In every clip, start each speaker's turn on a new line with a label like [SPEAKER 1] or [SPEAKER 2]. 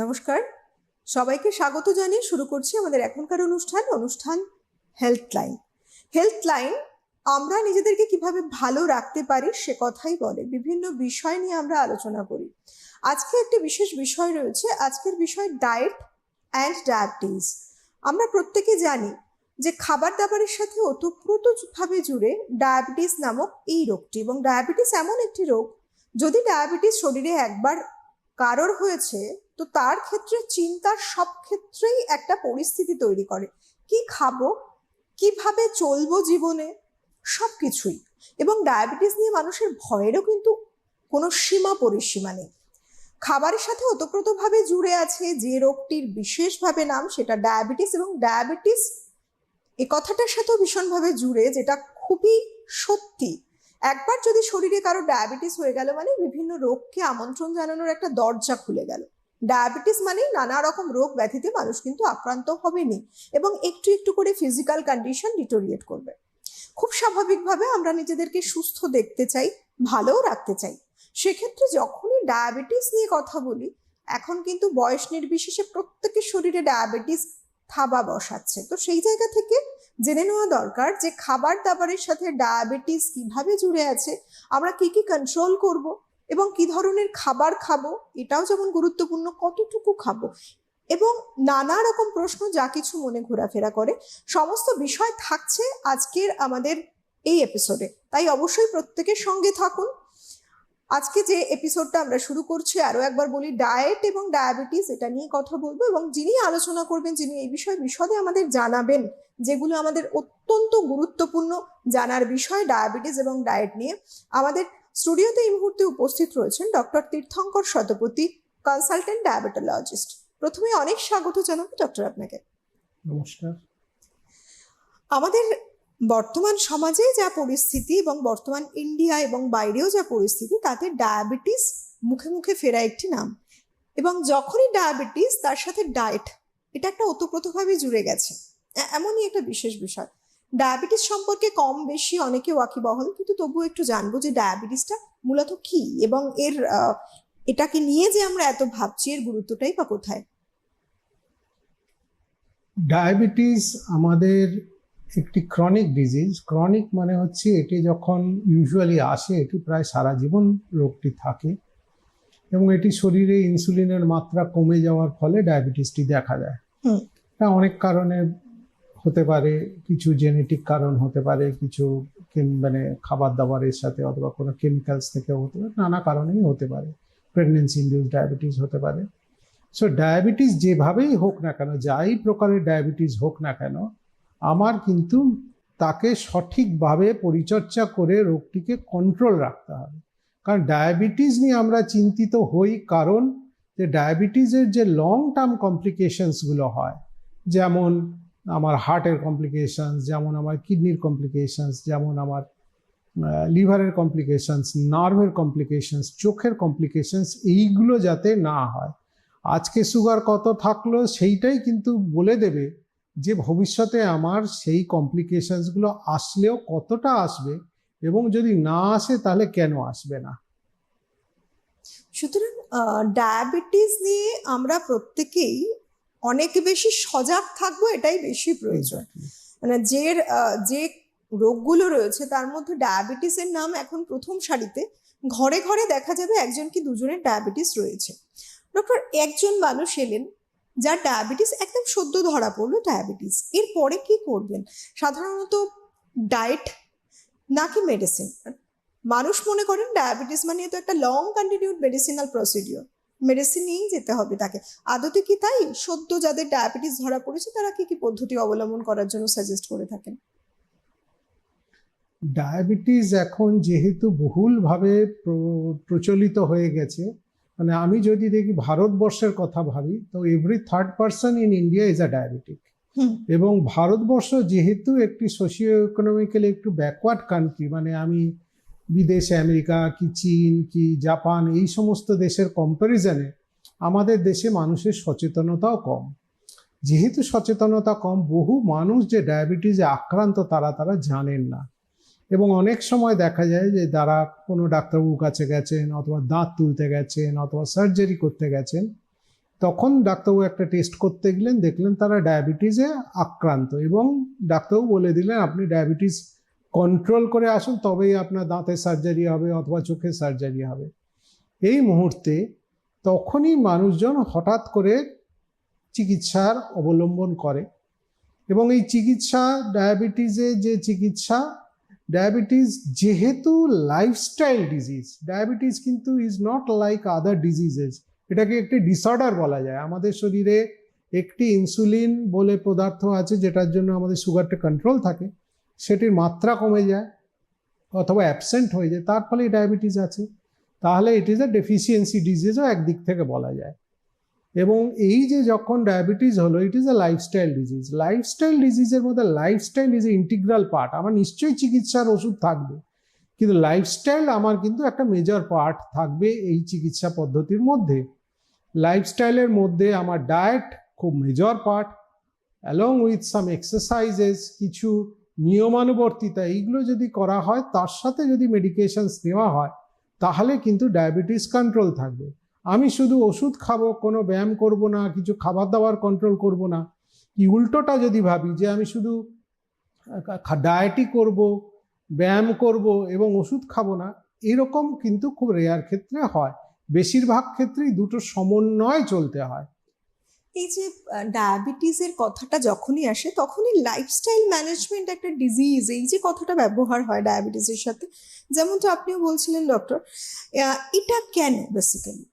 [SPEAKER 1] নমস্কার। সবাইকে স্বাগত জানিয়ে শুরু করছি আমাদের এখনকার অনুষ্ঠান অনুষ্ঠান হেলথ লাইন হেলথ লাইন আমরা নিজেদেরকে কীভাবে ভালো রাখতে পারি সে কথাই বলে। বিভিন্ন বিষয় নিয়ে আমরা আলোচনা করি। আজকে একটি বিশেষ বিষয় রয়েছে। আজকের বিষয় ডায়েট অ্যান্ড ডায়াবেটিস আমরা প্রত্যেকে জানি যে খাবার দাবারের সাথে ওতপ্রোতভাবে জুড়ে ডায়াবেটিস নামক এই রোগটি এবং ডায়াবেটিস এমন একটি রোগ, যদি ডায়াবেটিস শরীরে একবার কারোর হয়েছে তো তার ক্ষেত্রে চিন্তার সব ক্ষেত্রেই একটা পরিস্থিতি তৈরি করে। কি খাব? কীভাবে চলবো জীবনে? সব কিছুই। এবং ডায়াবেটিস নিয়ে মানুষের ভয়েরও কিন্তু কোনো সীমা পরিসীমা নেই। খাবারের সাথে ওতপ্রোতভাবে জুড়ে আছে যে রোগটির বিশেষভাবে নাম, সেটা ডায়াবেটিস। এবং ডায়াবেটিস এ কথাটার সাথেও ভীষণভাবে জুড়ে, যেটা খুবই সত্যি। একবার যদি শরীরে কারও ডায়াবেটিস হয়ে গেল মানে বিভিন্ন রোগকে আমন্ত্রণ জানানোর একটা দরজা খুলে গেল। ডায়াবেটিস মানেই নানা রকম রোগ ব্যাধিতে মানুষ কিন্তু আক্রান্ত হবেনি এবং একটু একটু করে ফিজিক্যাল কন্ডিশন ডিটোরিয়েট করবে। খুব স্বাভাবিকভাবে আমরা নিজেদেরকে সুস্থ দেখতে চাই, ভালোও রাখতে চাই। সেক্ষেত্রে যখনই ডায়াবেটিস নিয়ে কথা বলি, এখন কিন্তু বয়স নির্বিশেষে প্রত্যেকের শরীরে ডায়াবেটিস থাবা বসাচ্ছে। তো সেই জায়গা থেকে জেনে নেওয়া দরকার যে খাবার দাবারের সাথে ডায়াবেটিস কীভাবে জুড়ে আছে, আমরা কি কি কন্ট্রোল করব? এবং কি ধরনের খাবার খাব, এটাও যেমন গুরুত্বপূর্ণ, কতটুকু খাব? এবং নানা রকম প্রশ্ন যা কিছু মনে ঘোরাফেরা করে, সমস্ত বিষয় থাকছে আজকের আমাদের এই এপিসোডে তাই অবশ্যই প্রত্যেকের সঙ্গে থাকুন। আজকে যে এপিসোডটা আমরা শুরু করছি, আরও একবার বলি ডায়েট এবং ডায়াবেটিস এটা নিয়ে কথা বলব এবং যিনি আলোচনা করবেন, যিনি এই বিষয়ে বিশদে আমাদের জানাবেন, যেগুলো আমাদের অত্যন্ত গুরুত্বপূর্ণ জানার বিষয় ডায়াবেটিস এবং ডায়েট নিয়ে, আমাদের স্টুডিওতে এই মুহূর্তে উপস্থিত রয়েছেন doctor Tirthankar Satapathy consultant diabetologist প্রথমে অনেক স্বাগত জানাব ডক্টর আপনাকে।
[SPEAKER 2] নমস্কার।
[SPEAKER 1] আমাদের বর্তমান সমাজে যা পরিস্থিতি এবং বর্তমান ইন্ডিয়া এবং বাইরেও যা পরিস্থিতি তাতে ডায়াবেটিস মুখে মুখে ফেরা একটি নাম। এবং যখনই ডায়াবেটিস তার সাথে ডায়েট এটা একটা ওতপ্রোতভাবে জুড়ে গেছে। এমনই একটা বিশেষ বিষয়। ডায়াবেটিস সম্পর্কে কম বেশি অনেকে ওয়াকিবহল কিন্তু তবুও একটু জানব যে ডায়াবেটিসটা মূলত কি এবং এর এটাকে নিয়ে যে আমরা এত ভাবছি এর গুরুত্বটাই বা কোথায়?
[SPEAKER 2] ডায়াবেটিস আমাদের একটি ক্রনিক ডিজিজ ক্রনিক মানে হচ্ছে এটি যখন ইউজুয়ালি আসে এটি প্রায় সারা জীবন রোগটি থাকে এবং এটি শরীরে ইনসুলিনের মাত্রা কমে যাওয়ার ফলে ডায়াবেটিসটি দেখা যায়
[SPEAKER 1] হুম।
[SPEAKER 2] অনেক কারণে হতে পারে, কিছু জেনেটিক কারণ হতে পারে, কিছু মানে খাবার দাবারের সাথে অথবা কোনো কেমিক্যালস থেকে হতে পারে, নানা কারণেই হতে পারে। প্রেগনেন্সি ইন্ডিউস ডায়াবেটিস হতে পারে। সো ডায়াবেটিস যেভাবেই হোক না কেন, যাই প্রকারের ডায়াবেটিস হোক না কেন, আমার কিন্তু তাকে সঠিকভাবে পরিচর্যা করে রোগটিকে কন্ট্রোল রাখতে হবে। কারণ ডায়াবেটিস নিয়ে আমরা চিন্তিত হই কারণ যে ডায়াবেটিসের যে লং টার্ম কমপ্লিকেশনসগুলো হয়, যেমন আমার হার্টের কমপ্লিকেশনস, যেমন আমার কিডনির কমপ্লিকেশনস, যেমন আমার লিভারের কমপ্লিকেশনস, নার্ভের কমপ্লিকেশনস, চোখের কমপ্লিকেশনস, এইগুলো যাতে না হয়। আজকে সুগার কত থাকল সেইটাই কিন্তু বলে দেবে যে ভবিষ্যতে আমার সেই কমপ্লিকেশনসগুলো আসলেও কতটা আসবে এবং যদি না আসে তাহলে কেন আসবে না?
[SPEAKER 1] সুতরাং ডায়াবেটিস নিয়ে আমরা প্রত্যেকেই অনেক বেশি সজাগ থাকব এটাই বেশি প্রয়োজন। মানে যে যে রোগগুলো রয়েছে তার মধ্যে ডায়াবেটিসের নাম এখন প্রথম সারিতে, ঘরে ঘরে দেখা যাবে একজন কি দুজনের ডায়াবেটিস রয়েছে। ডক্টর, একজন মানুষ এলেন যার ডায়াবেটিস একদম সদ্য ধরা পড়ল ডায়াবেটিস। এরপরে কি করবেন? সাধারণত ডায়েট নাকি মেডিসিন? মানুষ মনে করেন ডায়াবেটিস মানে তো একটা long continued medicinal procedure medicine নিয়েই যেতে হবে তাকে। আদতে কি তাই? সদ্য যাদের ডায়াবেটিস ধরা পড়েছে তারা কি কি পদ্ধতি অবলম্বন করার জন্য সাজেস্ট করে থাকেন?
[SPEAKER 2] ডায়াবেটিস এখন যেহেতু বহুলভাবে প্র- প্রচলিত হয়ে গেছে মানে আমি যদি দেখি ভারতবর্ষের কথা ভাবি তো every third person in India is a diabetic এবং ভারতবর্ষ যেহেতু একটি সোশিও ইকোনমিক্যালি একটু ব্যাকওয়ার্ড কান্ট্রি মানে আমি বিদেশে, আমেরিকা কি চীন, কি জাপান, এই সমস্ত দেশের কম্প্যারিজনে আমাদের দেশে মানুষের সচেতনতাও কম। যেহেতু সচেতনতা কম, বহু মানুষ যে ডায়াবেটিসে আক্রান্ত তারা তারা জানেন না। এবং অনেক সময় দেখা যায় যে তারা কোনো ডাক্তারবাবুর কাছে গেছেন অথবা দাঁত তুলতে গেছেন অথবা সার্জারি করতে গেছেন, তখন ডাক্তারবাবু একটা টেস্ট করতে গেলেন, দেখলেন তারা ডায়াবেটিসে আক্রান্ত এবং ডাক্তারবাবু বলে দিলেন, আপনি ডায়াবেটিস কন্ট্রোল করে আসুন, তবেই আপনার দাঁতের সার্জারি হবে অথবা চোখের সার্জারি হবে। এই মুহূর্তে তখনই মানুষজন হঠাৎ করে চিকিৎসার অবলম্বন করে এবং এই চিকিৎসা ডায়াবেটিসে যে চিকিৎসা ডায়াবেটিস যেহেতু লাইফস্টাইল ডিজিজ ডায়াবেটিস কিন্তু is not like other diseases এটাকে একটি ডিসঅর্ডার বলা যায়। আমাদের শরীরে একটি ইনসুলিন বলে পদার্থ আছে যেটার জন্য আমাদের সুগারটা কন্ট্রোল থাকে। সেটির মাত্রা কমে যায় অথবা অ্যাবসেন্ট হয়ে যায়, তার ফলে ডায়াবেটিস আছে। তাহলে ইট ইজ আ ডেফিসিয়েন্সি ডিজিজও একদিক থেকে বলা যায়। এবং এই যে যখন ডায়াবেটিস হলো it is a lifestyle disease lifestyle ডিজিজের মধ্যে lifestyle is a integral part আমার নিশ্চয়ই চিকিৎসার ওষুধ থাকবে, কিন্তু লাইফস্টাইল আমার কিন্তু একটা মেজর পার্ট থাকবে এই চিকিৎসা পদ্ধতির মধ্যে। লাইফস্টাইলের মধ্যে আমার ডায়েট খুব major part along with some exercises কিছু নিয়মানুবর্তিতা, এইগুলো যদি করা হয়, তার সাথে যদি মেডিকেশনস নেওয়া হয়, তাহলে কিন্তু ডায়াবেটিস কন্ট্রোল থাকবে। আমি শুধু ওষুধ খাব, কোনো ব্যায়াম করব না, কিছু খাবার দাবার কন্ট্রোল করব না। কি উল্টোটা যদি ভাবি, যে আমি শুধু ডায়েটই করব, ব্যায়াম করব এবং ওষুধ খাব না, এরকম কিন্তু খুব রেয়ার ক্ষেত্রে হয়। বেশিরভাগ ক্ষেত্রেই দুটো সমন্বয় চলতে হয়।
[SPEAKER 1] এই যে ডায়াবেটিসের কথাটা যখনই আসে তখনই লাইফস্টাইল ম্যানেজমেন্ট একটা ডিজিজ এই যে কথাটা ব্যবহার হয় ডায়াবেটিসের সাথে যেমনটা আপনিও বলছিলেন ডক্টর এটা কেন বেসিক্যালি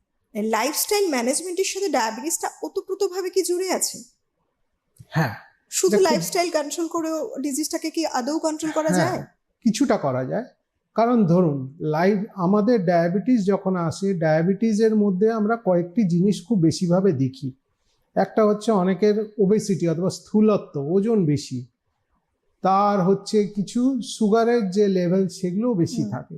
[SPEAKER 1] লাইফস্টাইল ম্যানেজমেন্টের সাথে ডায়াবেটিসটা ওতপ্রোতভাবে কি জুড়ে আছে?
[SPEAKER 2] হ্যাঁ।
[SPEAKER 1] শুধু লাইফস্টাইল কন্ট্রোল করেও ডিজিজটাকে কি আদৌ কন্ট্রোল করা
[SPEAKER 2] হ্যাঁ।
[SPEAKER 1] যায়?
[SPEAKER 2] কিছুটা করা যায়। কারণ ধরুন লাইফ আমাদের ডায়াবেটিস যখন আসে ডায়াবেটিসের মধ্যে আমরা কয়েকটি জিনিস খুব বেশিভাবে দেখি। একটা হচ্ছে অনেকের ওবেসিটি অথবা স্থূলত্ব ওজন বেশি। তার হচ্ছে কিছু সুগারের যে লেভেল সেগুলোও বেশি থাকে।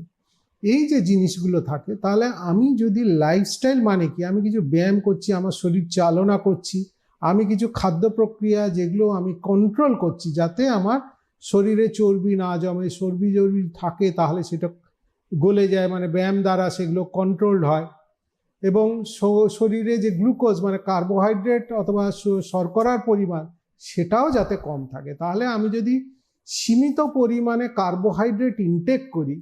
[SPEAKER 2] এই যে জিনিসগুলো থাকে তাহলে আমি যদি লাইফস্টাইল মানে কি? আমি কিছু ব্যায়াম করছি আমার শরীর চালনা করছি আমি কিছু খাদ্য প্রক্রিয়া যেগুলো আমি কন্ট্রোল করছি যাতে আমার শরীরে চর্বি না জমে চর্বি চর্বি থাকে তাহলে সেটা গলে যায় মানে ব্যায়াম দ্বারা সেগুলো কন্ট্রোলড হয়। এবং শরীরে যে গ্লুকোজ মানে কার্বোহাইড্রেট অথবা শর্করার পরিমাণ সেটাও যাতে কম থাকে। তাহলে আমি যদি সীমিত পরিমাণে কার্বোহাইড্রেট ইনটেক করি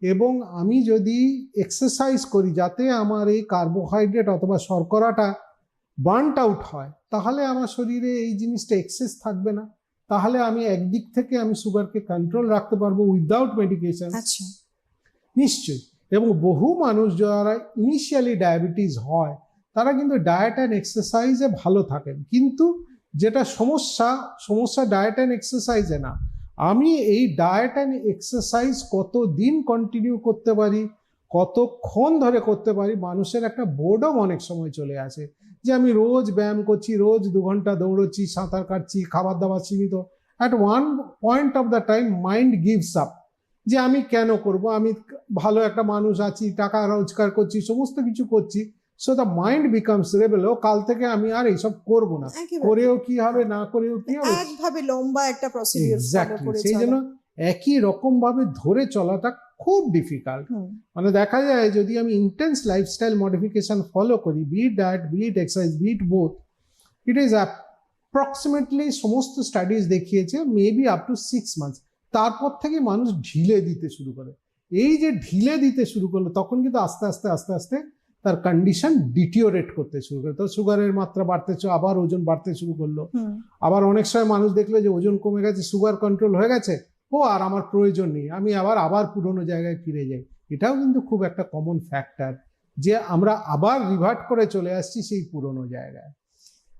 [SPEAKER 2] এবং আমি যদি এক্সারসাইজ করি যাতে আমার এই কার্বোহাইড্রেট অথবা শর্করাটা বার্নড আউট হয় তাহলে আমার শরীরে এই জিনিসটা এক্সেস থাকবে না। তাহলে আমি একদিক থেকে আমি সুগারকে কন্ট্রোল রাখতে পারব উইদাউট মেডিকেশন
[SPEAKER 1] আচ্ছা।
[SPEAKER 2] নিশ্চয়ই। এবং বহু মানুষ যারা ইনিশিয়ালি ডায়াবেটিস হয়, তারা কিন্তু ডায়েট অ্যান্ড এক্সারসাইজে ভালো থাকেন। কিন্তু যেটা সমস্যা সমস্যা ডায়েট অ্যান্ড এক্সারসাইজে না। আমি এই ডায়েট অ্যান্ড এক্সারসাইজ কত দিন কন্টিনিউ করতে পারি, কতক্ষণ ধরে করতে পারি, মানুষের একটা বোর্ডম অনেক সময় চলে আসে। যে আমি রোজ ব্যায়াম করছি, রোজ দু ঘণ্টা দৌড়চ্ছি, সাঁতার কাটছি, খাবার দাবার সীমিত। At one point of the time mind gives up যে আমি কেন করব? আমি ভালো একটা মানুষ আছি টাকা রোজগার করছি সমস্ত কিছু করছি। So the mind becomes rebel ও কাল থেকে আমি আর এইসব করব না। করেও কি হবে না করেও কি হবে?
[SPEAKER 1] একভাবে লম্বা একটা প্রসিডিউর
[SPEAKER 2] সেই জন্য একই রকম ভাবে ধরে চলাটা খুব ডিফিকাল্ট মানে দেখা যায় যদি আমি ইন্টেন্স লাইফস্টাইল মডিফিকেশন ফলো করি be it diet be it exercise be it both it is approximately সমস্ত স্টাডিজ দেখিয়েছে maybe up to six months তারপর থেকে মানুষ ঢিলে দিতে শুরু করে। এই যে ঢিলে দিতে শুরু করল তখন কিন্তু আস্তে আস্তে আস্তে আস্তে তার কন্ডিশন ডিটিওরেট করতে শুরু করে। তো সুগারের মাত্রা বাড়তে চ- আবার ওজন বাড়তে শুরু করল। আবার অনেক সময় মানুষ দেখল যে ওজন কমে গেছে সুগার কন্ট্রোল হয়ে গেছে ও আর আমার প্রয়োজন নেই আমি আবার আবার পুরনো জায়গায় ফিরে যাই। এটাও কিন্তু খুব একটা কমন ফ্যাক্টর যে আমরা আবার রিভার্ট করে চলে আসছি সেই পুরনো জায়গায়।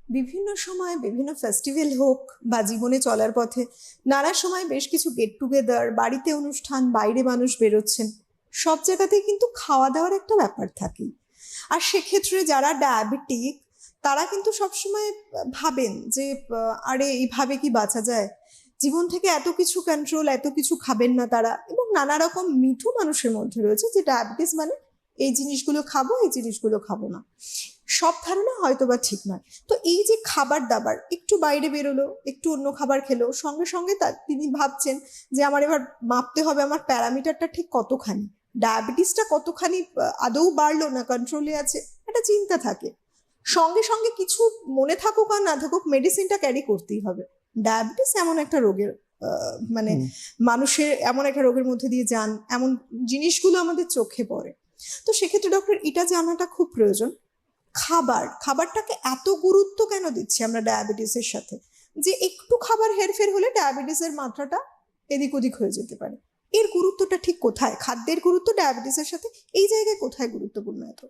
[SPEAKER 1] বিভিন্ন সময় বিভিন্ন ফেস্টিভ্যাল হোক বা জীবনে চলার পথে, নানা সময় বেশ কিছু গেট টুগেদার বাড়িতে অনুষ্ঠান, বাইরে মানুষ বেরোচ্ছেন, সব জায়গাতেই কিন্তু খাওয়া দাওয়ার একটা ব্যাপার থাকে আর সেক্ষেত্রে যারা ডায়াবেটিক তারা কিন্তু সবসময় ভাবেন যে আরে, এইভাবে কি বাঁচা যায়? জীবন থেকে এত কিছু কন্ট্রোল এত কিছু খাবেন না তারা এবং নানা রকম মিঠু মানুষের মধ্যে রয়েছে যে ডায়াবেটিস মানে এই জিনিসগুলো খাব, এই জিনিসগুলো খাব না। সব ধারণা হয়তো বা ঠিক নয়। তো এই যে খাবার দাবার একটু বাইরে বেরোলো একটু অন্য খাবার খেলো সঙ্গে সঙ্গে তার তিনি ভাবছেন যে আমার এবার মাপতে হবে আমার প্যারামিটারটা ঠিক কতখানি। ডায়াবেটিসটা কতখানি আদৌ বাড়লো না কন্ট্রোলে আছে একটা চিন্তা থাকে। সঙ্গে সঙ্গে কিছু মনে থাকুক আর না থাকুক মেডিসিনটা ক্যারি করতেই হবে। ডায়াবেটিস এমন একটা রোগের মানে মানুষের এমন একটা রোগের মধ্যে দিয়ে যান এমন জিনিসগুলো আমাদের চোখে পড়ে। তো সেক্ষেত্রে ডক্টর এটা জানাটা খুব প্রয়োজন। খাবার, খাবারটাকে এত গুরুত্ব কেন দিচ্ছি আমরা ডায়াবেটিসের সাথে? যে একটু খাবার হেরফের হলে ডায়াবেটিসের মাত্রাটা এদিক ওদিক হয়ে যেতে পারে। এর গুরুত্বটা ঠিক কোথায়? খাদ্যের গুরুত্ব ডায়াবেটিসের সাথে এই জায়গায় কোথায় গুরুত্বপূর্ণ এত?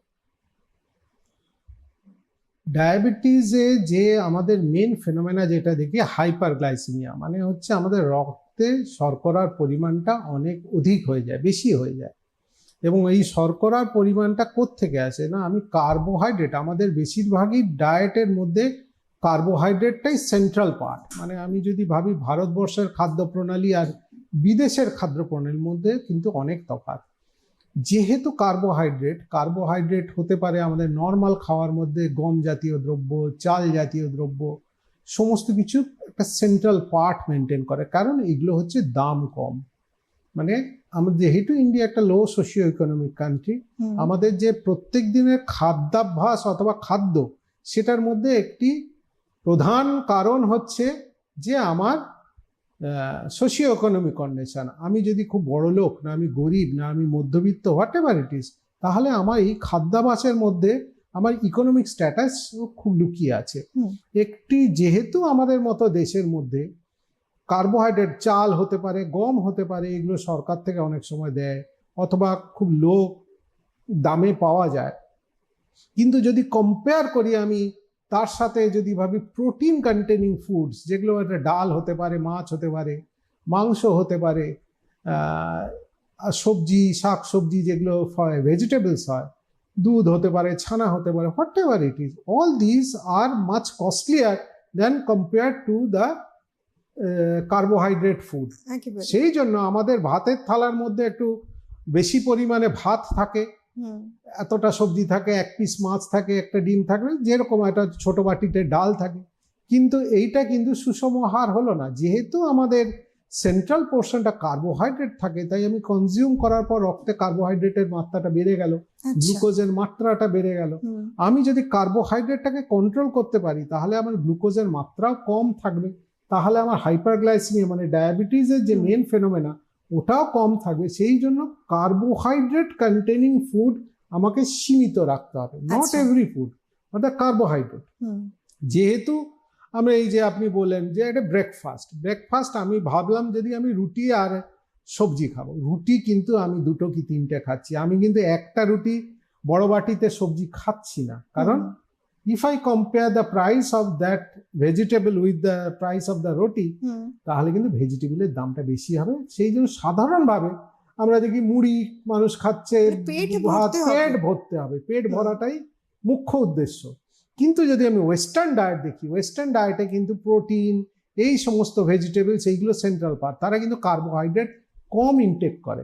[SPEAKER 2] ডায়াবেটিসে যে আমাদের মেন ফেনোমেনা যেটা দেখি হাইপারগ্লাইসিমিয়া মানে হচ্ছে আমাদের রক্তে শর্করার পরিমাণটা অনেক অধিক হয়ে যায়, বেশি হয়ে যায়। এবং এই শর্করার পরিমাণটা থেকে আসে? না, আমি কার্বোহাইড্রেট আমাদের বেশিরভাগই ডায়েটের মধ্যে কার্বোহাইড্রেটটাই সেন্ট্রাল পার্ট মানে আমি যদি ভাবি ভারতবর্ষের খাদ্য প্রণালী আর বিদেশের খাদ্য প্রণালীর মধ্যে কিন্তু অনেক তফাৎ। যেহেতু কার্বোহাইড্রেট কার্বোহাইড্রেট হতে পারে আমাদের নর্মাল খাওয়ার মধ্যে গম জাতীয় দ্রব্য, চাল জাতীয় দ্রব্য, সমস্ত কিছু একটা সেন্ট্রাল পার্ট মেনটেন করে। কারণ এগুলো হচ্ছে দাম কম। মানে আমাদের যেহেতু ইন্ডিয়া একটা লো সোশিও ইকোনমিক কান্ট্রি আমাদের যে প্রত্যেক দিনের খাদ্যাভ্যাস অথবা খাদ্য সেটার মধ্যে একটি প্রধান কারণ হচ্ছে যে আমার সোশিও ইকোনমিক কন্ডিশন আমি যদি খুব বড় লোক না আমি গরিব না আমি মধ্যবিত্ত হোয়াট এভার ইট ইস তাহলে আমার এই খাদ্যাভাসের মধ্যে আমার ইকোনমিক স্ট্যাটাস খুব লুকিয়ে আছে। একটি যেহেতু আমাদের মতো দেশের মধ্যে কার্বোহাইড্রেট চাল হতে পারে, গম হতে পারে, এগুলো সরকার থেকে অনেক সময় দেয় অথবা খুব লো দামে পাওয়া যায়। কিন্তু যদি কম্পেয়ার করি আমি, তার সাথে যদি ভাবি প্রোটিন কন্টেনিং ফুডস যেগুলো একটা ডাল হতে পারে, মাছ হতে পারে, মাংস হতে পারে সবজি, শাক সবজি যেগুলো হয় ভেজিটেবলস হয়, দুধ হতে পারে, ছানা হতে পারে whatever it is all this are much costlier than compare to the carbohydrate food সেই জন্য আমাদের ভাতের থালার মধ্যে একটু বেশি পরিমাণে ভাত থাকে এতটা সবজি থাকে এক পিস মাছ থাকে একটা ডিম থাকবে যেরকম একটা ছোট বাটিতে ডাল থাকে। কিন্তু এইটা কিন্তু সুষম আহার হলো না। যেহেতু আমাদের সেন্ট্রাল পোর্শনটা কার্বোহাইড্রেট থাকে তাই আমি কনজিউম করার পর রক্তে কার্বোহাইড্রেটের মাত্রাটা বেড়ে গেল
[SPEAKER 1] আচ্ছা।
[SPEAKER 2] গ্লুকোজের মাত্রাটা বেড়ে গেল। আমি যদি কার্বোহাইড্রেটটাকে কন্ট্রোল করতে পারি তাহলে আমার গ্লুকোজের মাত্রাও কম থাকবে। তাহলে আমার হাইপারগ্লাইসিমিয়া মানে ডায়াবেটিসের যে। মেন ফেনোমেনা ওটাও কম থাকবে সেই জন্য কার্বোহাইড্রেট কন্টেনিং ফুড আমাকে সীমিত রাখতে হবে নট। এভরি ফুড অর্থাৎ কার্বোহাইড্রেট যেহেতু আমরা এই যে আপনি বললেন যে এটা ব্রেকফাস্ট ব্রেকফাস্ট আমি ভাবলাম যদি আমি রুটি আর সবজি খাব রুটি কিন্তু আমি দুটো কি তিনটে খাচ্ছি আমি কিন্তু একটা রুটি বড় বাটিতে সবজি খাচ্ছি না কারণ if I compare the price of that vegetable with the price of the roti
[SPEAKER 1] hmm,
[SPEAKER 2] তাহলে কিন্তু ভেজিটেবলের দামটা বেশি হবে সেই জন্য সাধারণভাবে আমরা দেখি মুড়ি মানুষ খাচ্ছে
[SPEAKER 1] পেট
[SPEAKER 2] ভাত
[SPEAKER 1] ভরতে হবে।
[SPEAKER 2] পেট ভরতে হবে পেট। ভরাটাই মুখ্য উদ্দেশ্য কিন্তু যদি আমি ওয়েস্টার্ন ডায়েট দেখি ওয়েস্টার্ন ডায়েটে কিন্তু প্রোটিন এই সমস্ত ভেজিটেবলস এইগুলো সেন্ট্রাল পার্ট তারা কিন্তু কার্বোহাইড্রেট কম ইনটেক করে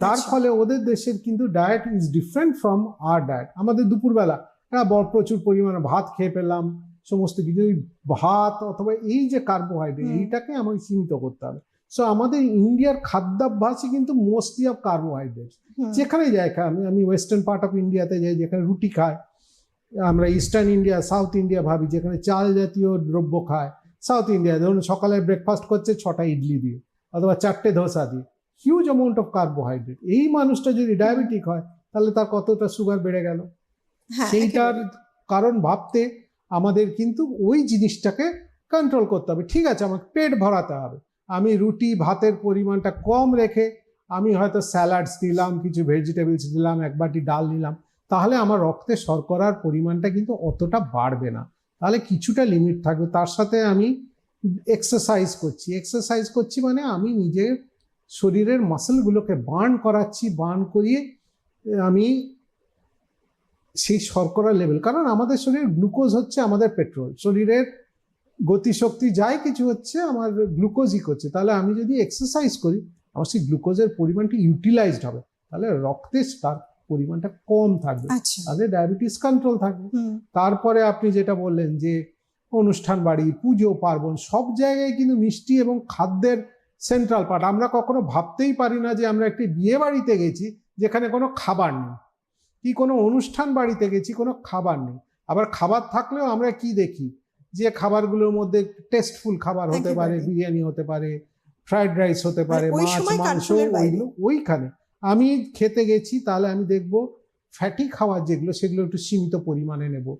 [SPEAKER 2] তার
[SPEAKER 1] আচ্ছা।
[SPEAKER 2] ফলে ওদের দেশের কিন্তু diet is different from our diet আমাদের দুপুরবেলা হ্যাঁ বড় প্রচুর পরিমাণে ভাত খেয়ে পেলাম সমস্ত কিছু ভাত অথবা এই যে কার্বোহাইড্রেট এইটাকে আমাকে সীমিত করতে হবে। সো আমাদের ইন্ডিয়ার খাদ্যাভ্যাসই কিন্তু মোস্টলি অফ কার্বোহাইড্রেট যেখানে যাই খাই আমি আমি ওয়েস্টার্ন পার্ট অফ ইন্ডিয়াতে যাই যেখানে রুটি খায় আমরা ইস্টার্ন ইন্ডিয়া সাউথ ইন্ডিয়া ভাবি যেখানে চাল জাতীয় দ্রব্য খায় সাউথ ইন্ডিয়া ধরুন সকালে ব্রেকফাস্ট করছে ছটা ইডলি দিয়ে অথবা চারটে ধোসা দিয়ে। হিউজ অ্যামাউন্ট অফ কার্বোহাইড্রেট এই মানুষটা যদি ডায়াবেটিক হয় তাহলে তার কতটা সুগার বেড়ে গেল? সেইটার কারণ ভাবতে আমাদের কিন্তু ওই জিনিসটাকে কন্ট্রোল করতে হবে। ঠিক আছে আমাকে পেট ভরাতে হবে। আমি রুটি ভাতের পরিমাণটা কম রেখে আমি হয়তো স্যালাডস দিলাম কিছু ভেজিটেবলস দিলাম এক বাটি ডাল নিলাম তাহলে আমার রক্তে শর্করার পরিমাণটা কিন্তু অতটা বাড়বে না। তাহলে কিছুটা লিমিট থাকবে। তার সাথে আমি এক্সারসাইজ করছি। এক্সারসাইজ করছি মানে আমি নিজের শরীরের মাসেলগুলোকে বার্ন করাচ্ছি। বার্ন করিয়ে আমি সেই শর্করা লেভেল কারণ আমাদের শরীরে গ্লুকোজ হচ্ছে আমাদের পেট্রোল শরীরের গতিশক্তি যাই কিছু হচ্ছে আমার গ্লুকোজই করছে। তাহলে আমি যদি এক্সারসাইজ করি আমার সেই গ্লুকোজের পরিমাণটি ইউটিলাইজড হবে। তাহলে রক্তে তার পরিমাণটা কম থাকবে।
[SPEAKER 1] আচ্ছা।
[SPEAKER 2] তাহলে ডায়াবেটিস কন্ট্রোল থাকবে। তারপরে আপনি যেটা বললেন যে অনুষ্ঠান বাড়ি পুজো পার্বণ সব জায়গায় কিন্তু মিষ্টি এবং খাদ্যের সেন্ট্রাল পার্ট আমরা কখনো ভাবতেই পারি না যে আমরা একটি বিয়ে বাড়িতে গেছি যেখানে কোনো খাবার নেই। কি কোনো অনুষ্ঠান বাড়িতে গেছি কোনো খাবার নেই। আবার খাবার থাকলেও আমরা কি দেখি? যে খাবারগুলোর মধ্যে টেস্টফুল খাবার হতে পারে বিরিয়ানি হতে পারে ফ্রাইড রাইস হতে পারে মাছ মাংস ওইগুলো ওইখানে। আমি খেতে গেছি তাহলে আমি দেখব ফ্যাটি খাবার যেগুলো সেগুলো একটু সীমিত পরিমাণে নেব।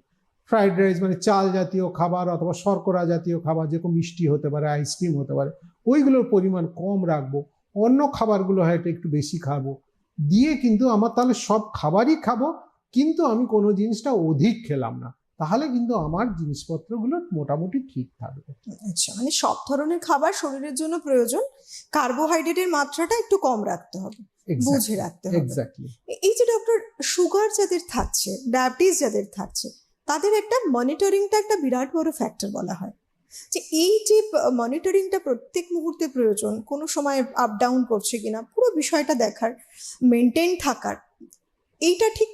[SPEAKER 2] ফ্রাইড রাইস মানে চাল জাতীয় খাবার অথবা শর্করা জাতীয় খাবার যেরকম মিষ্টি হতে পারে আইসক্রিম হতে পারে ওইগুলোর পরিমাণ কম রাখব। অন্য খাবারগুলো হয়তো একটু বেশি খাব। দিয়ে কিন্তু আমার তাহলে সব খাবারই খাব কিন্তু আমি কোনো জিনিসটা অধিক খেলাম না। তাহলে কিন্তু আমার জিনিসপত্রগুলো মোটামুটি ঠিক থাকবে।
[SPEAKER 1] আচ্ছা মানে সব ধরনের খাবার শরীরের জন্য প্রয়োজন কার্বোহাইড্রেটের মাত্রাটা একটু কম রাখতে হবে বুঝে রাখতে হবে।
[SPEAKER 2] এক্স্যাক্টলি
[SPEAKER 1] এই যে ডক্টর সুগার যাদের থাকছে ডায়াবেটিস যাদের থাকছে তাদের একটা মনিটরিংটা একটা বিরাট বড় ফ্যাক্টর বলা হয়। যে এই যে মনিটরিংটা প্রত্যেক মুহূর্তে প্রয়োজন, কোনো সময় আপ ডাউন করছে কিনা, পুরো বিষয়টা দেখার মেনটেন থাকার, এইটা ঠিক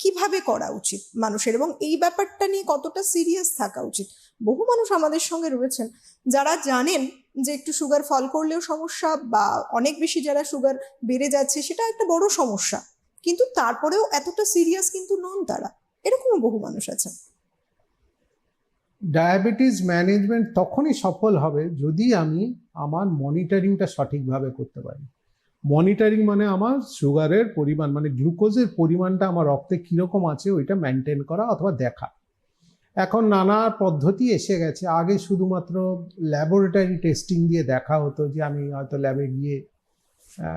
[SPEAKER 1] কীভাবে করা উচিত মানুষের? এবং এই ব্যাপারটা নিয়ে কতটা সিরিয়াস থাকা উচিত? বহু মানুষ আমাদের সঙ্গে রয়েছেন, যারা জানেন যে একটু সুগার ফল করলেও সমস্যা বা অনেক বেশি যারা সুগার বেড়ে যাচ্ছে, সেটা একটা বড় সমস্যা। কিন্তু তারপরেও এতটা সিরিয়াস কিন্তু নন তারা। এরকমও বহু মানুষ আছেন।
[SPEAKER 2] ডায়াবেটিস ম্যানেজমেন্ট তখনই সফল হবে যদি আমি আমার মনিটরিংটা সঠিকভাবে করতে পারি। মনিটরিং মানে আমার সুগারের পরিমাণ মানে গ্লুকোজের পরিমাণটা আমার রক্তে কীরকম আছে ওইটা মেনটেন করা অথবা দেখা। এখন নানা পদ্ধতি এসে গেছে। আগে শুধুমাত্র ল্যাবরেটরি টেস্টিং দিয়ে দেখা হতো যে আমি হয়তো ল্যাবে গিয়ে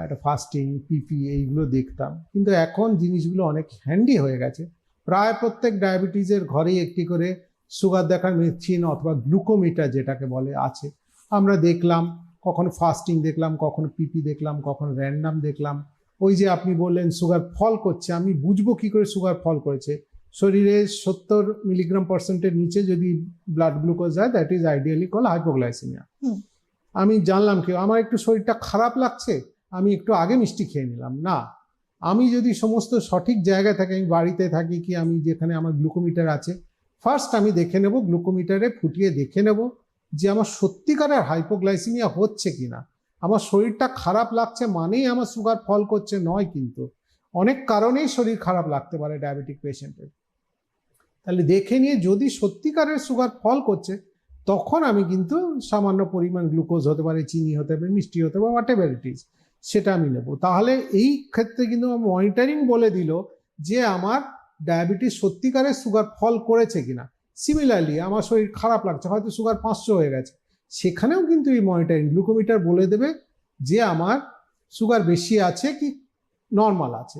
[SPEAKER 2] একটা ফাস্টিং পিপি এইগুলো দেখতাম। কিন্তু এখন জিনিসগুলো অনেক হ্যান্ডি হয়ে গেছে। প্রায় প্রত্যেক ডায়াবেটিসের ঘরেই একটি করে সুগার দেখার মেশিন অথবা গ্লুকোমিটার যেটাকে বলে আছে। আমরা দেখলাম কখন ফাস্টিং দেখলাম কখন পিপি দেখলাম কখন র্যান্ডাম দেখলাম। ওই যে আপনি বললেন সুগার ফল করছে আমি বুঝব কি করে সুগার ফল করেছে। শরীরে সত্তর মিলিগ্রাম পার্সেন্টের নিচে যদি ব্লাড গ্লুকোজ যায় that is ideally call hypoglycaemia আমি জানলাম কি আমার একটু শরীরটা খারাপ লাগছে আমি একটু আগে মিষ্টি খেয়ে নিলাম। না আমি যদি সমস্ত সঠিক জায়গায় থাকি আমি বাড়িতে থাকি কি আমি যেখানে আমার গ্লুকোমিটার আছে ফার্স্ট আমি দেখে নেব গ্লুকোমিটারে ফুটিয়ে দেখে নেব যে আমার সত্যিকারের হাইপোগ্লাইসিমিয়া হচ্ছে কিনা। আমার শরীরটা খারাপ লাগছে মানেই আমার সুগার ফল করছে নয় কিন্তু। অনেক কারণেই শরীর খারাপ লাগতে পারে ডায়াবেটিক পেশেন্টের তাহলে দেখে নিয়ে যদি সত্যিকারের সুগার ফল করছে, তখন আমি কিন্তু সামান্য পরিমাণ গ্লুকোজ হতে পারে, চিনি হতে পারে, মিষ্টি হতে পারে হোয়াট এভার ইট ইজ সেটা আমি নেব। তাহলে এই ক্ষেত্রে কিন্তু মনিটরিং বলে দিল যে আমার ডায়াবেটিস সত্যিকারের সুগার ফল করেছে কিনা? সিমিলারলি আমার শরীর খারাপ লাগছে, হয়তো সুগার পাঁচশো হয়ে গেছে। সেখানেও কিন্তু এই মনিটরিং গ্লুকোমিটার বলে দেবে যে আমার সুগার বেশি আছে কি নর্মাল আছে।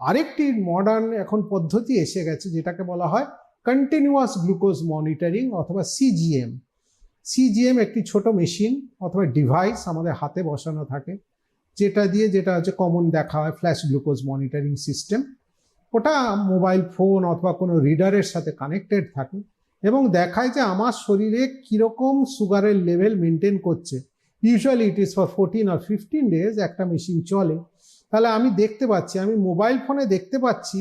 [SPEAKER 2] আরেকটি মডার্ন এখন পদ্ধতি এসে গেছে, যেটাকে বলা হয় কন্টিনিউয়াস গ্লুকোজ মনিটরিং অথবা সিজিএম সিজিএম একটি ছোট মেশিন অথবা ডিভাইস আমাদের হাতে বসানো থাকে, যেটা দিয়ে, যেটা হচ্ছে কমন দেখা হয় ফ্ল্যাশ গ্লুকোজ মনিটরিং সিস্টেম ওটা মোবাইল ফোন অথবা কোনো রিডারের সাথে কানেক্টেড থাকে এবং দেখায় যে আমার শরীরে কীরকম সুগারের লেভেল মেনটেন করছে। Usually it is for fourteen R fifteen days একটা মেশিন চলে। তাহলে আমি দেখতে পাচ্ছি আমি মোবাইল ফোনে দেখতে পাচ্ছি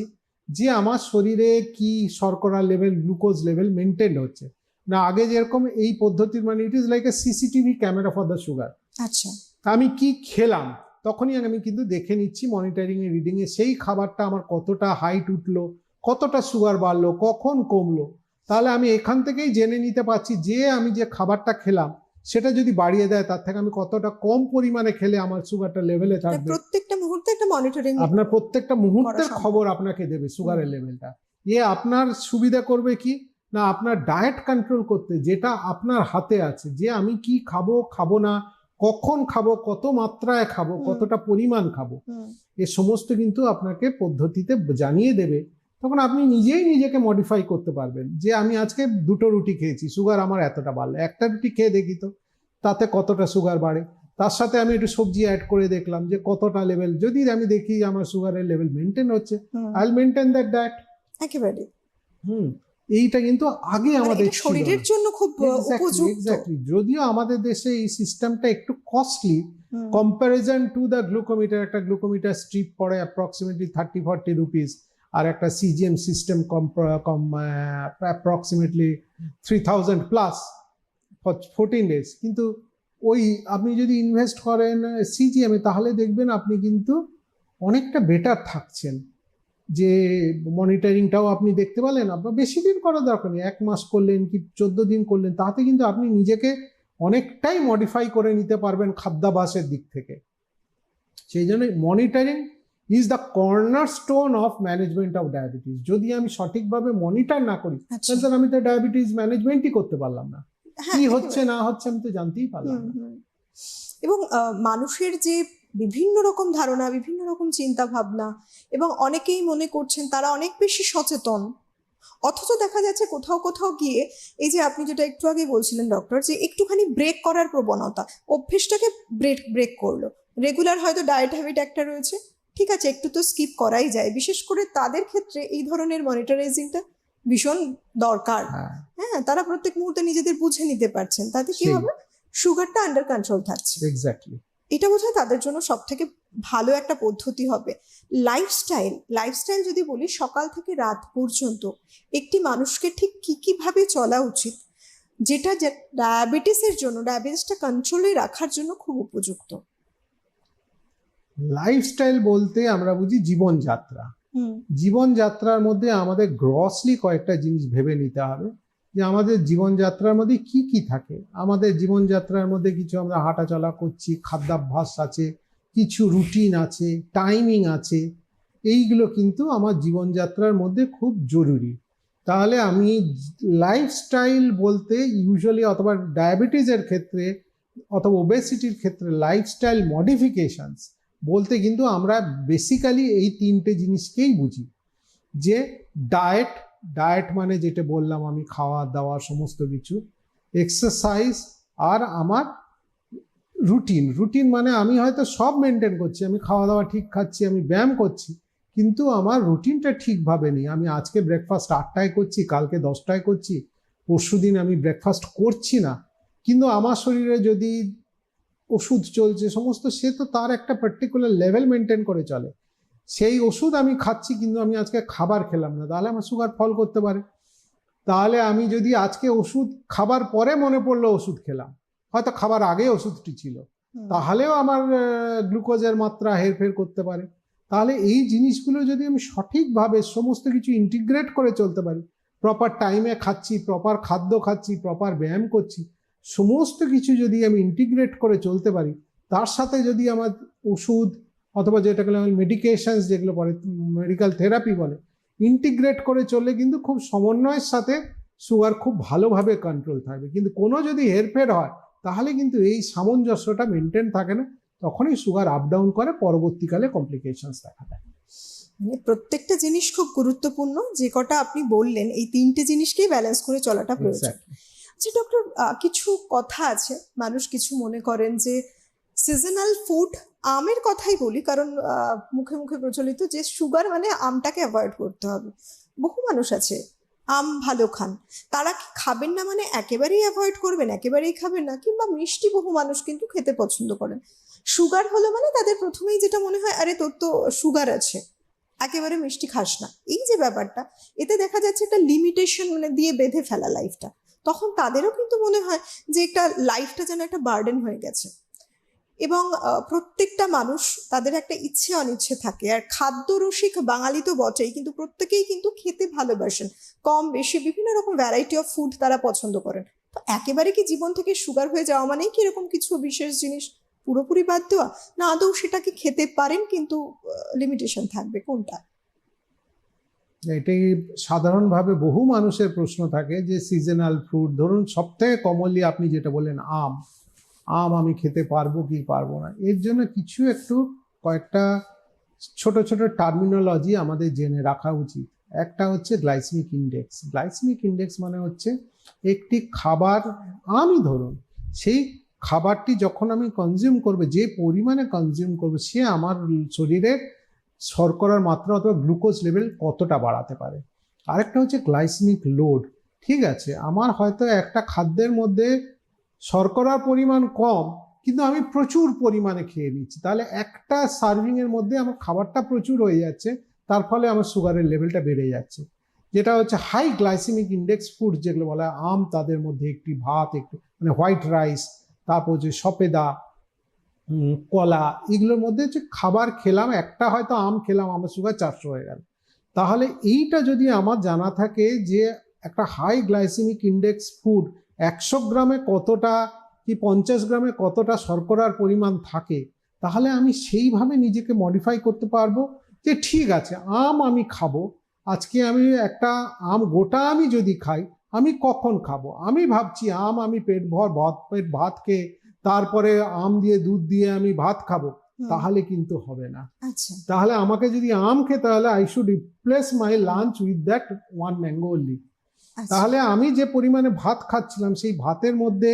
[SPEAKER 2] যে আমার শরীরে কি শর্করা লেভেল গ্লুকোজ লেভেল মেনটেন হচ্ছে। না আগে যেরকম এই পদ্ধতির মানে it is like a CCTV camera for the sugar
[SPEAKER 1] আচ্ছা।
[SPEAKER 2] আমি কি খেলাম? তখনই আমি কিন্তু দেখে নিচ্ছি মনিটরিং এ রিডিং এ সেই খাবারটা আমার কতটা হাইট উঠল কতটা সুগার বাড়লো কখন কমলো। তাহলে আমি এখান থেকেই জেনে নিতে পারছি যে আমি যে খাবারটা খেলাম সেটা যদি বাড়িয়ে দেয় তার থেকে আমি কতটা কম পরিমাণে খেলে আমার সুগারটা লেভেলে থাকবে।
[SPEAKER 1] প্রত্যেকটা মুহূর্তে একটা মনিটরিং
[SPEAKER 2] আপনার প্রত্যেকটা মুহূর্তের খবর আপনাকে দেবে সুগারের লেভেলটা এ আপনার সুবিধা করবে কি? না আপনার ডায়েট কন্ট্রোল করতে যেটা আপনার হাতে আছে যে আমি কি খাব খাব না কখন খাব কত মাত্রায় খাব কতটা পরিমাণ খাব এ সমস্ত কিন্তু আপনাকে পদ্ধতিতে জানিয়ে দেবে। তখন আপনি নিজেই নিজেকে মডিফাই করতে পারবেন। যে আমি আজকে দুটো রুটি খেয়েছি সুগার আমার এতটা বাড়লো। একটা রুটি খেয়ে দেখি তো তাতে কতটা সুগার বাড়ে? তার সাথে আমি একটু সবজি অ্যাড করে দেখলাম যে কতটা লেভেল যদি আমি দেখি আমার সুগারের লেভেল মেনটেন হচ্ছে আই মেনটেন দ্যাট ডায়েট
[SPEAKER 1] একেবারে
[SPEAKER 2] হুম। এইটা কিন্তু আগে
[SPEAKER 1] মানে
[SPEAKER 2] আমাদের
[SPEAKER 1] শরীরের জন্য খুব উপযুক্ত।
[SPEAKER 2] যদিও আমাদের দেশে এই সিস্টেমটা একটু costly comparison to the glucometer একটা গ্লুকোমিটার স্ট্রিপ পড়ে অ্যাপ্রক্সিমেটলি থার্টি ফর্টি রুপিস আর একটা সিজিএম সিস্টেম কম কম approximately three thousand plus fourteen days কিন্তু ওই আপনি যদি ইনভেস্ট করেন সিজিএমে তাহলে দেখবেন আপনি কিন্তু অনেকটা বেটার থাকছেন। যে মনিটরিংটাও আপনি দেখতে পেলেন আপনার বেশি দিন করার দরকার নেই। এক মাস করলেন কি চোদ্দ দিন করলেন তাতে কিন্তু আপনি নিজেকে অনেকটাই মডিফাই করে নিতে পারবেন খাদ্যাভাসের দিক থেকে। সেই জন্য monitoring is the cornerstone of management of diabetes যদি আমি সঠিকভাবে মনিটর না করি
[SPEAKER 1] আচ্ছা।
[SPEAKER 2] তাহলে আমি তো ডায়াবেটিস ম্যানেজমেন্টই করতে পারলাম না।
[SPEAKER 1] হ্যাঁ,
[SPEAKER 2] কি হচ্ছে না হচ্ছে আমি তো জানতেই পারলাম না।
[SPEAKER 1] এবং মানুষের যে বিভিন্ন রকম ধারণা বিভিন্ন রকম চিন্তা ভাবনা এবং অনেকেই মনে করছেন তারা অনেক বেশি সচেতন। অথচ দেখা যাচ্ছে কোথাও কোথাও গিয়ে এই যে আপনি যেটা একটু আগে বলছিলেন ডক্টর যে একটুখানি ব্রেক করার প্রবণতা অভ্যেসটাকে ব্রেক ব্রেক করল। রেগুলার হয়তো ডায়েট হ্যাবিট একটা রয়েছে ঠিক আছে একটু তো স্কিপ করাই যায়। বিশেষ করে তাদের ক্ষেত্রে এই ধরনের মনিটরাইজিংটা ভীষণ দরকার।
[SPEAKER 2] হ্যাঁ।
[SPEAKER 1] হ্যাঁ তারা প্রত্যেক মুহূর্তে নিজেদের বুঝে নিতে পারছেন। তাতে কি হবে? সুগারটা আন্ডার কন্ট্রোল থাকছে।
[SPEAKER 2] এক্স্যাক্টলি
[SPEAKER 1] এটা বোধহয় তাদের জন্য সব থেকে ভালো একটা পদ্ধতি হবে। লাইফস্টাইল লাইফস্টাইল যদি বলি সকাল থেকে রাত পর্যন্ত একটি মানুষকে ঠিক কি কীভাবে চলা উচিত যেটা ডায়াবেটিসের জন্য ডায়াবেটিসটা কন্ট্রোলে রাখার জন্য খুব উপযুক্ত।
[SPEAKER 2] লাইফস্টাইল বলতে আমরা বুঝি জীবনযাত্রা।
[SPEAKER 1] হুম।
[SPEAKER 2] জীবনযাত্রার মধ্যে আমাদের গ্রসলি কয়েকটা জিনিস ভেবে নিতে হবে। যে আমাদের জীবনযাত্রার মধ্যে কি কি থাকে? আমাদের জীবনযাত্রার মধ্যে কিছু আমরা হাঁটাচলা করছি, খাদ্যাভ্যাস আছে, কিছু রুটিন আছে টাইমিং আছে। এইগুলো কিন্তু আমার জীবনযাত্রার মধ্যে খুব জরুরি। তাহলে আমি লাইফস্টাইল বলতে ইউজুয়ালি অথবা ডায়াবেটিসের ক্ষেত্রে অথবা ওবেসিটির ক্ষেত্রে লাইফস্টাইল মডিফিকেশানস বলতে কিন্তু আমরা বেসিক্যালি এই তিনটে জিনিসকেই বুঝি। যে ডায়েট ডায়েট মানে যেটা বললাম আমি, খাওয়া দাওয়া সমস্ত কিছু। এক্সারসাইজ আর আমার রুটিন। রুটিন মানে আমি হয়তো সব মেনটেন করছি, আমি খাওয়া দাওয়া ঠিক খাচ্ছি, আমি ব্যায়াম করছি, কিন্তু আমার রুটিনটা ঠিকভাবে নেই। আমি আজকে ব্রেকফাস্ট আটটায় করছি, কালকে দশটায় করছি, পরশু দিন আমি ব্রেকফাস্ট করছি না। কিন্তু আমার শরীরে যদি ওষুধ চলছে, সমস্ত সে তো তার একটা পার্টিকুলার লেভেল মেনটেন করে চলে। সেই ওষুধ আমি খাচ্ছি কিন্তু আমি আজকে খাবার খেলাম না। তাহলে আমার সুগার ফল করতে পারে। তাহলে আমি যদি আজকে ওষুধ খাবার পরে মনে পড়ল ওষুধ খেলাম হয়তো খাবার আগে ওষুধটি ছিল। তাহলেও আমার গ্লুকোজের মাত্রা হেরফের করতে পারে। তাহলে এই জিনিসগুলো যদি আমি সঠিকভাবে সমস্ত কিছু ইন্টিগ্রেট করে চলতে পারি প্রপার টাইমে খাচ্ছি প্রপার খাদ্য খাচ্ছি প্রপার ব্যায়াম করছি সমস্ত কিছু যদি আমি ইন্টিগ্রেট করে চলতে পারি তার সাথে যদি আমার ওষুধ অথবা যেটাকে মেডিকেশনস যেগুলো বলে মেডিকেল থেরাপি বলে ইন্টিগ্রেট করে চললে কিন্তু খুব সমন্বয়ের সাথে সুগার খুব ভালোভাবে কন্ট্রোল থাকবে। কিন্তু কোনো যদি হেরফের হয় তাহলে কিন্তু এই সামঞ্জস্যটা মেনটেন থাকে না তখনই সুগার আপ ডাউন করে পরবর্তীকালে কমপ্লিকেশনস দেখা দেয়।
[SPEAKER 1] মানে প্রত্যেকটা জিনিস খুব গুরুত্বপূর্ণ যে কটা আপনি বললেন এই তিনটে জিনিসকেই ব্যালেন্স করে চলাটা প্রয়োজন. আচ্ছা ডক্টর কিছু কথা আছে মানুষ কিছু মনে করেন যে সিজনাল ফুড আমের কথাই বলি, কারণ মুখে মুখে প্রচলিত যে সুগার মানে আমটাকে অ্যাভয়েড করতে হবে। বহু মানুষ আছে, আম ভালো খান, তারা কি খাবেন না মানে একেবারেই অ্যাভয়েড করবেন, একেবারেই খাবেন না, কিংবা মিষ্টি বহু মানুষ কিন্তু খেতে পছন্দ করেন। সুগার হলো মানে তাদের প্রথমেই যেটা মনে হয়, আরে তোর তো সুগার আছে, একেবারে মিষ্টি খাস না। এই যে ব্যাপারটা, এতে দেখা যাচ্ছে একটা লিমিটেশন মানে দিয়ে বেঁধে ফেলা লাইফটা তখন তাদেরও কিন্তু মনে হয় যে একটা লাইফটা যেন একটা বার্ডেন হয়ে গেছে। এবং প্রত্যেকটা মানুষ তাদের একটা ইচ্ছে অনিচ্ছে থাকে। আর খাদ্য রসিক বাঙালি তো বটেই, কিন্তু প্রত্যেকেই কিন্তু খেতে ভালোবাসেন। কম, বেশি, বিভিন্ন রকম ভ্যারাইটি অফ ফুড তারা পছন্দ করেন। তো একেবারে কি জীবন থেকে সুগার হয়ে যাওয়া মানেই কি এরকম কিছু বিশেষ জিনিস পুরোপুরি বাদ দেওয়া? না, আদৌ সেটাকে খেতে পারেন কিন্তু লিমিটেশন থাকবে, কোনটা?
[SPEAKER 2] এটাই সাধারণভাবে বহু মানুষের প্রশ্ন থাকে যে সিজনাল ফ্রুট ধরুন সবথেকে কমনলি আপনি যেটা বললেন আম আম আমি খেতে পারব কি পারব না। এর জন্য কিছু একটু কয়েকটা ছোট ছোট টার্মিনোলজি আমাদের জেনে রাখা উচিত। একটা হচ্ছে গ্লাইসমিক ইন্ডেক্স গ্লাইসমিক ইন্ডেক্স মানে হচ্ছে একটি খাবার, আমি ধরুন, সেই খাবারটি যখন আমি কনজিউম করব, যে পরিমাণে কনজিউম করব, সে আমার শরীরের শর্করার মাত্রা অথবা গ্লুকোজ লেভেল কতটা বাড়াতে পারে। আরেকটা হচ্ছে গ্লাইসমিক লোড ঠিক আছে, আমার হয়তো একটা খাদ্যের মধ্যে শর্করার পরিমাণ কম, কিন্তু আমি প্রচুর পরিমাণে খেয়ে নিচ্ছি। তাহলে একটা সার্ভিং এর মধ্যে আমার খাবারটা প্রচুর হয়ে যাচ্ছে, তার ফলে আমার সুগারের লেভেলটা বেড়ে যাচ্ছে। যেটা হচ্ছে হাই গ্লাইসেমিক ইন্ডেক্স ফুড যেগুলো বলা হয় আম তাদের মধ্যে একটি ভাত, একটু মানে হোয়াইট রাইস তারপর যে সপেদা কলা, এগুলোর মধ্যে যে খাবার খেলাম, একটা হয়তো আম খেলাম, আমার সুগার চারশো হয়ে গেল। তাহলে এইটা যদি আমার জানা থাকে যে একটা হাই গ্লাইসেমিক ইন্ডেক্স ফুড একশো গ্রামে কতটা কি পঞ্চাশ গ্রামে কতটা শর্করার পরিমাণ থাকে তাহলে আমি সেইভাবে নিজেকে মডিফাই করতে পারব যে ঠিক আছে আম আমি খাব আজকে আমি একটা আম গোটা আমি যদি খাই আমি কখন খাব? আমি ভাবছি আম আমি পেট ভর ভাত পেট ভাত খেয়ে তারপরে আম দিয়ে দুধ দিয়ে আমি ভাত খাব তাহলে কিন্তু হবে না।
[SPEAKER 1] আচ্ছা।
[SPEAKER 2] তাহলে আমাকে যদি আম খেতে হলে I should replace my lunch with that one mango
[SPEAKER 1] আচ্ছা
[SPEAKER 2] তাহলে আমি যে পরিমাণে ভাত খাচ্ছিলাম সেই ভাতের মধ্যে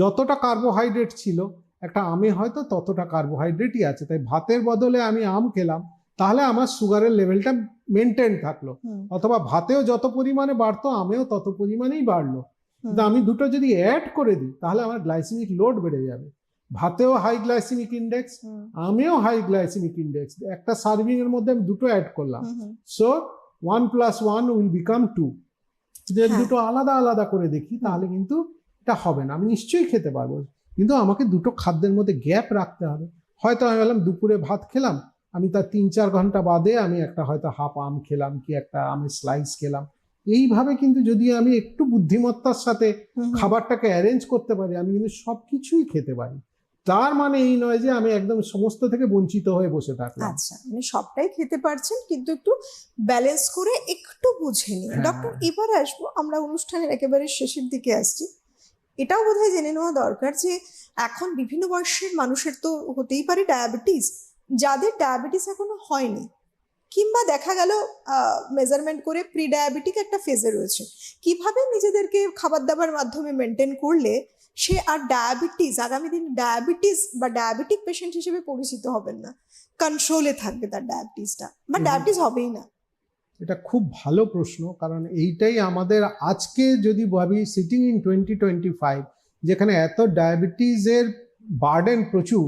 [SPEAKER 2] যতটা কার্বোহাইড্রেট ছিল একটা আমে হয়তো ততটা কার্বোহাইড্রেটই আছে তাই ভাতের বদলে আমি আম খেলাম তাহলে আমার সুগারের লেভেলটা মেনটেন থাকল। অথবা ভাতেও যত পরিমাণে বাড়তো আমেও তত পরিমাণেই বাড়লো। কিন্তু আমি দুটো যদি অ্যাড করে দিই তাহলে আমার গ্লাইসেমিক লোড বেড়ে যাবে। ভাতেও হাই গ্লাইসেমিক ইন্ডেক্স আমিও হাই গ্লাইসেমিক ইন্ডেক্স একটা সার্ভিং এর মধ্যে আমি দুটো অ্যাড করলাম। So one plus one will become two যে
[SPEAKER 1] হ্যাঁ।
[SPEAKER 2] দুটো আলাদা আলাদা করে দেখি তাহলে কিন্তু এটা হবে না। আমি নিশ্চয়ই খেতে পারব। কিন্তু আমাকে দুটো খাদ্যের মধ্যে গ্যাপ রাখতে হবে। হয়তো আমি বললাম দুপুরে ভাত খেলাম আমি তার তিন চার ঘণ্টা বাদে আমি একটা হয়তো হাফ আম খেলাম কি একটা আমের স্লাইস খেলাম। এইভাবে কিন্তু যদি আমি একটু বুদ্ধিমত্তার সাথে। খাবারটাকে অ্যারেঞ্জ করতে পারি আমি কিন্তু সব কিছুই খেতে পারি। তার মানে এই নয় যে আমি একদম সমস্ত থেকে বঞ্চিত হয়ে বসে থাকলাম।
[SPEAKER 1] আচ্ছা মানে সবটাই খেতে পারছেন কিন্তু একটু ব্যালেন্স করে একটু বুঝে
[SPEAKER 2] হ্যাঁ।
[SPEAKER 1] ডক্টর এবার আসব আমরা অনুষ্ঠানের একেবারে শেষের দিকে আসছি। এটাও বোধহয় জেনে নেওয়া দরকার যে এখন বিভিন্ন বয়সের মানুষের তো হতেই পারে ডায়াবেটিস যাদের ডায়াবেটিস এখনও হয়নি কিংবা দেখা গেল মেজারমেন্ট করে প্রি ডায়াবেটিক একটা ফেজে রয়েছে। কীভাবে নিজেদেরকে খাবার দাবার মাধ্যমে মেনটেন করলে সে আর ডায়াবেটিস আগামী দিন ডায়াবেটিস বা ডায়াবেটিক পেশেন্ট হিসেবে পরিচিত হবেন না। কন্ট্রোলে থাকবে তার ডায়াবেটিসটা বা ডায়াবেটিস হবেই না।
[SPEAKER 2] এটা খুব ভালো প্রশ্ন কারণ এইটাই আমাদের আজকে যদি ভাবি sitting in twenty twenty five যেখানে এত ডায়াবেটিসের বার্ডেন প্রচুর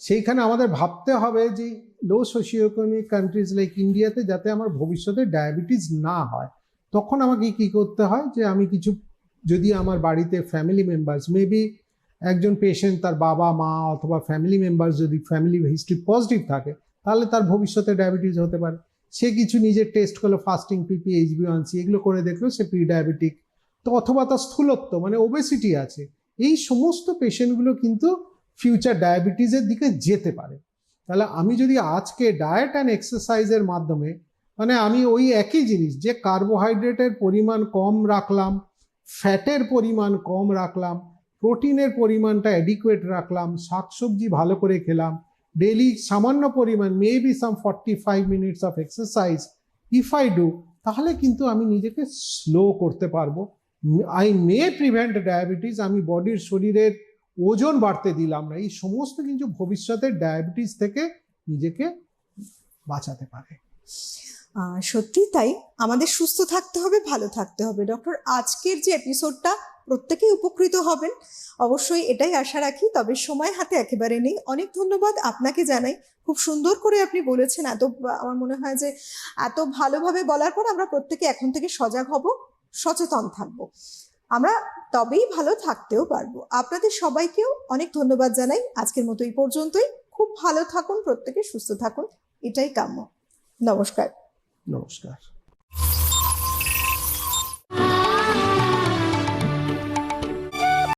[SPEAKER 2] সেইখানে আমাদের ভাবতে হবে যে low socio economic countries like ইন্ডিয়াতে যাতে আমার ভবিষ্যতে ডায়াবেটিস না হয় তখন আমাকে কি করতে হয় যে আমি কিছু যদি আমার বাড়িতে ফ্যামিলি মেম্বার্স মেবি একজন পেশেন্ট তার বাবা, মা অথবা ফ্যামিলি মেম্বার্স যদি ফ্যামিলি হিস্ট্রি পজিটিভ থাকে, তাহলে তার ভবিষ্যতে ডায়াবেটিস হতে পারে। সে কিছু নিজের টেস্ট করল ফাস্টিং পিপি এইচবি ওয়ানসি এগুলো করে দেখল, সে প্রি ডায়াবেটিক তো অথবা তার স্থূলত্ব মানে ওবেসিটি আছে, এই সমস্ত পেশেন্টগুলো কিন্তু ফিউচার ডায়াবেটিসের দিকে যেতে পারে। তাহলে আমি যদি আজকে ডায়েট অ্যান্ড এক্সারসাইজের মাধ্যমে মানে আমি ওই একই জিনিস, যে কার্বোহাইড্রেটের পরিমাণ কম রাখলাম ফ্যাটের পরিমাণ কম রাখলাম, প্রোটিনের পরিমাণটা অ্যাডিকুয়েট রাখলাম, শাকসবজি ভালো করে খেলাম ডেলি সামান্য পরিমাণ maybe some forty five minutes of exercise if I do তাহলে কিন্তু আমি নিজেকে স্লো করতে পারব। আই মে প্রিভেন্ট ডায়াবেটিস আমি বডির শরীরের ওজন বাড়তে দিলাম না, এই সমস্ত কিন্তু ভবিষ্যতের ডায়াবেটিস থেকে নিজেকে বাঁচাতে পারে।
[SPEAKER 1] সত্যি তাই। আমাদের সুস্থ থাকতে হবে, ভালো থাকতে হবে। ডক্টর আজকের যে এপিসোডটা প্রত্যেকেই উপকৃত হবেন। অবশ্যই এটাই আশা রাখি, তবে সময় হাতে একেবারে নেই। অনেক ধন্যবাদ আপনাকে জানাই। খুব সুন্দর করে আপনি বলেছেন এত আমার মনে হয় যে এত ভালোভাবে বলার পর আমরা প্রত্যেকে এখন থেকে সজাগ হব, সচেতন থাকব। আমরা তবেই ভালো থাকতেও পারব। আপনাদের সবাইকেও অনেক ধন্যবাদ জানাই। আজকের মতো এই পর্যন্তই। খুব ভালো থাকুন, প্রত্যেকে সুস্থ থাকুন। এটাই কাম্য। নমস্কার।
[SPEAKER 2] নমস্কার।